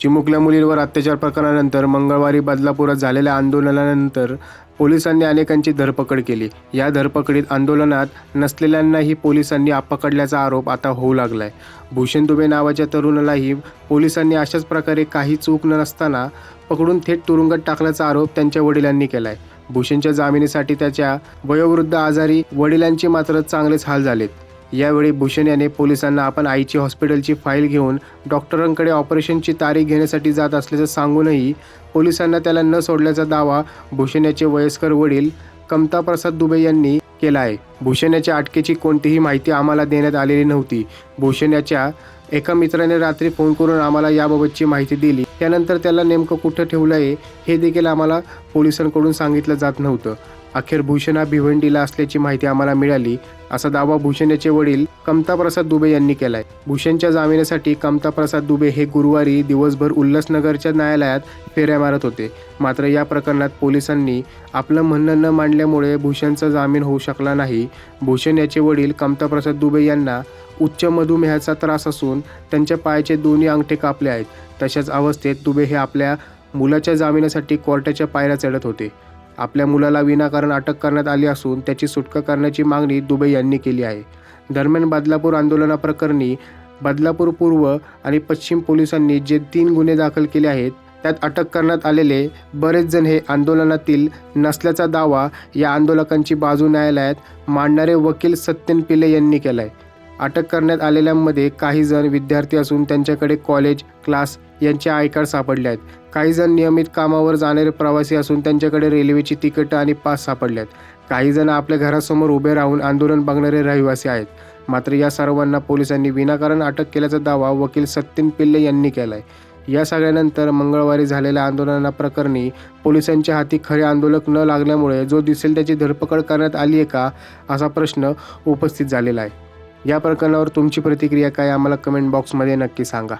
चिमुकल्या मुलींवर अत्याचार प्रकरणानंतर मंगळवारी बदलापुरात झालेल्या आंदोलनानंतर पोलिसांनी अनेकांची धरपकड केली. या धरपकडीत आंदोलनात नसलेल्यांनाही पोलिसांनी पकडल्याचा आरोप आता होऊ लागलाय. भूषण दुबे नावाच्या तरुणालाही पोलिसांनी अशाच प्रकारे काही चूक नसताना पकडून थेट तुरुंगात टाकल्याचा आरोप त्यांच्या वडिलांनी केलाय. भूषणच्या जामिनीसाठी त्याच्या वयोवृद्ध आजारी वडिलांचे मात्र चांगलेच हाल झालेत. यावेळी भूषण याने पोलिसांना आपण आईची हॉस्पिटलची फाईल घेऊन डॉक्टरांकडे ऑपरेशनची तारीख घेण्यासाठी जात असल्याचं सांगूनही पोलिसांना त्याला न सोडल्याचा दावा भूषण याचे वयस्कर वडील कमता प्रसाद दुबे यांनी केला आहे. भूषण याच्या अटकेची कोणतीही माहिती आम्हाला देण्यात आलेली नव्हती. भूषण याच्या एका मित्राने रात्री फोन करून आम्हाला याबाबतची माहिती दिली. त्यानंतर त्याला नेमकं कुठं ठेवलं आहे हे देखील आम्हाला पोलिसांकडून सांगितलं जात नव्हतं. अखेर भूषण हा भिवंडीला असल्याची माहिती आम्हाला मिळाली असा दावा भूषण याचे वडील कमताप्रसाद दुबे यांनी केलाय. भूषणच्या जामिनासाठी कमताप्रसाद दुबे हे गुरुवारी दिवसभर उल्हासनगरच्या न्यायालयात फेऱ्या मारत होते. मात्र या प्रकरणात पोलिसांनी आपलं म्हणणं न मांडल्यामुळे भूषणचा जामीन होऊ शकला नाही. भूषण याचे वडील कमताप्रसाद दुबे यांना उच्च मधुमेहाचा त्रास असून त्यांच्या पायाचे दोन्ही अंगठे कापले आहेत. तशाच अवस्थेत दुबे हे आपल्या मुलाच्या जामिनासाठी कोर्टाच्या पायऱ्या चढत होते. आपल्या मुलाला विनाकारण अटक करण्यात आली असून त्याची सुटका करण्याची मागणी दुबे यांनी केली आहे. दरम्यान बदलापूर आंदोलनाप्रकरणी बदलापूर पूर्व आणि पश्चिम पोलिसांनी जे तीन गुन्हे दाखल केले आहेत त्यात अटक करण्यात आलेले बरेच जण हे आंदोलनातील नसल्याचा दावा या आंदोलकांची बाजू न्यायालयात मांडणारे वकील सत्यन पिले यांनी केलाय. अटक करण्यात आलेल्यांमध्ये काही जण विद्यार्थी असून त्यांच्याकडे कॉलेज क्लास यांचे आयकार सापडले आहेत. काही जण नियमित कामावर जाणारे प्रवासी असून त्यांच्याकडे रेल्वेची तिकीटं आणि पास सापडल्यात आहेत काही जण आपल्या घरासमोर उभे राहून आंदोलन बघणारे रहिवासी आहेत. मात्र या सर्वांना पोलिसांनी विनाकारण अटक केल्याचा दावा वकील सत्यन पिल्ले यांनी केलाय. या सगळ्यानंतर मंगळवारी झालेल्या आंदोलनाप्रकरणी पोलिसांच्या हाती खरे आंदोलक न लागल्यामुळे जो दिसेल त्याची धरपकड करण्यात आली आहे का असा प्रश्न उपस्थित झालेला आहे. या प्रकरणावर तुमची प्रतिक्रिया काय आम्हाला कमेंट बॉक्समध्ये नक्की सांगा.